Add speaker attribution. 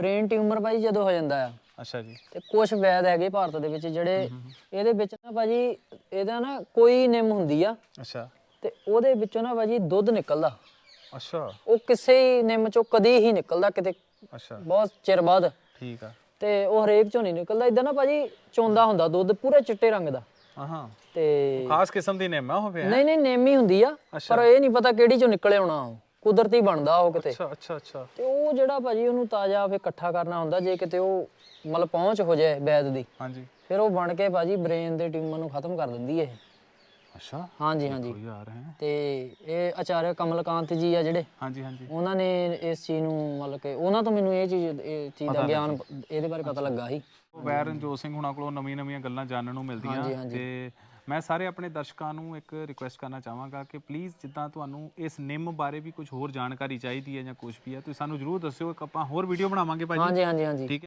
Speaker 1: Brain tumour ਭਾਜੀ ਜਦੋਂ ਹੋ ਜਾਂਦਾ ਆ।
Speaker 2: ਅੱਛਾ ਜੀ।
Speaker 1: ਤੇ ਕੁਝ ਵੈਦ ਹੈਗੇ ਭਾਰਤ ਦੇ ਵਿੱਚ ਜਿਹੜੇ ਇਹਦੇ ਵਿੱਚ ਨਾ ਭਾਜੀ ਇਹਦਾ ਨਾ ਕੋਈ ਨਿੰਮ ਹੁੰਦੀ ਆ।
Speaker 2: ਅੱਛਾ।
Speaker 1: ਤੇ ਉਹਦੇ ਵਿੱਚੋਂ ਨਾ ਭਾਜੀ ਦੁੱਧ ਨਿਕਲਦਾ।
Speaker 2: ਅੱਛਾ।
Speaker 1: ਉਹ ਕਿਸੇ ਹੀ ਨਿੰਮ ਚੋਂ ਕਦੀ ਹੀ ਨਿਕਲਦਾ ਕਿਤੇ।
Speaker 2: ਅੱਛਾ।
Speaker 1: ਬਹੁਤ ਚਿਰ ਬਾਅਦ।
Speaker 2: ਠੀਕ ਆ।
Speaker 1: ਤੇ ਉਹ ਹਰੇਕ ਚੋਂ ਨਹੀਂ ਨਿਕਲਦਾ। ਇਦਾਂ ਨਾ ਭਾਜੀ ਚੋਂਦਾ ਹੁੰਦਾ ਦੁੱਧ ਪੂਰੇ ਚਿੱਟੇ ਰੰਗ ਦਾ।
Speaker 2: ਹਾਂ
Speaker 1: ਤੇ
Speaker 2: ਖਾਸ ਕਿਸਮ ਦੀ ਨਿੰਮ ਆ ਉਹ ਫਿਰ
Speaker 1: ਨਹੀਂ ਨਹੀਂ ਨਿੰਮ ਹੀ ਹੁੰਦੀ ਆ। ਪਰ ਇਹ ਨਹੀਂ ਪਤਾ ਕਿਹੜੀ ਚੋਂ ਨਿਕਲੇ ਆਉਣਾ ਉਹ। ਕੁਦਰਤੀ ਬਣਦਾ ਉਹ ਕਿਤੇ।
Speaker 2: ਅੱਛਾ ਅੱਛਾ ਅੱਛਾ।
Speaker 1: ਤੇ ਉਹ ਜਿਹੜਾ ਭਾਜੀ ਉਹਨੂੰ ਤਾਜ਼ਾ ਫੇ ਇਕੱਠਾ ਕਰਨਾ ਹੁੰਦਾ ਜੇ ਕਿਤੇ ਉਹ ਮਤਲਬ ਪਹੁੰਚ ਹੋ ਜਾਏ ਵੈਦ ਦੀ
Speaker 2: ਹਾਂਜੀ।
Speaker 1: ਫਿਰ ਉਹ ਬਣ ਕੇ ਭਾਜੀ ਬ੍ਰੇਨ ਦੇ ਟਿਊਮਰ ਨੂੰ ਖਤਮ ਕਰ ਦਿੰਦੀ ਹੈ
Speaker 2: ਅੱਛਾ।
Speaker 1: ਹਾਂਜੀ ਹਾਂਜੀ।
Speaker 2: ਕੋਈ
Speaker 1: ਤੇ ਇਹ ਆਚਾਰਿਆ ਕਮਲਕਾਂਤ ਜੀ ਆ ਜਿਹੜੇ
Speaker 2: ਹਾਂਜੀ ਹਾਂਜੀ।
Speaker 1: ਉਹਨਾਂ ਨੇ ਇਸ ਚੀਜ਼ ਨੂੰ ਮਤਲਬ ਕਿ ਉਹਨਾਂ ਤੋਂ ਮੈਨੂੰ ਇਹ ਚੀਜ਼ ਇਹ ਚੀਜ਼ ਦਾ ਗਿਆਨ ਇਹਦੇ ਬਾਰੇ ਪਤਾ ਲੱਗਾ ਸੀ।
Speaker 2: ਵੈਰ ਰਣਜੋਤ ਸਿੰਘ ਹੁਣਾਂ ਕੋਲੋਂ ਨਵੀਆਂ ਨਵੀਆਂ ਗੱਲਾਂ ਜਾਣਨ ਨੂੰ ਮਿਲਦੀਆਂ। ਤੇ ਮੈਂ ਸਾਰੇ ਆਪਣੇ ਦਰਸ਼ਕਾਂ ਨੂੰ ਇੱਕ ਰਿਕੁਐਸਟ ਕਰਨਾ ਚਾਹਾਂਗਾ ਕਿ ਪਲੀਜ਼ ਜਿੱਦਾਂ ਤੁਹਾਨੂੰ ਇਸ ਨਿੰਮ ਬਾਰੇ ਵੀ ਕੁਝ ਹੋਰ ਜਾਣਕਾਰੀ ਚਾਹੀਦੀ ਹੈ ਜਾਂ ਕੁਝ ਵੀ ਹੈ ਤੁਸੀਂ ਸਾਨੂੰ ਜਰੂਰ ਦੱਸਿਓ ਇੱਕ ਆਪਾਂ ਹੋਰ ਵੀਡੀਓ ਬਣਾਵਾਂਗੇ ਭਾਜੀ।
Speaker 1: ਹਾਂਜੀ ਹਾਂਜੀ ਹਾਂਜੀ।
Speaker 2: ਠੀਕ ਹੈ।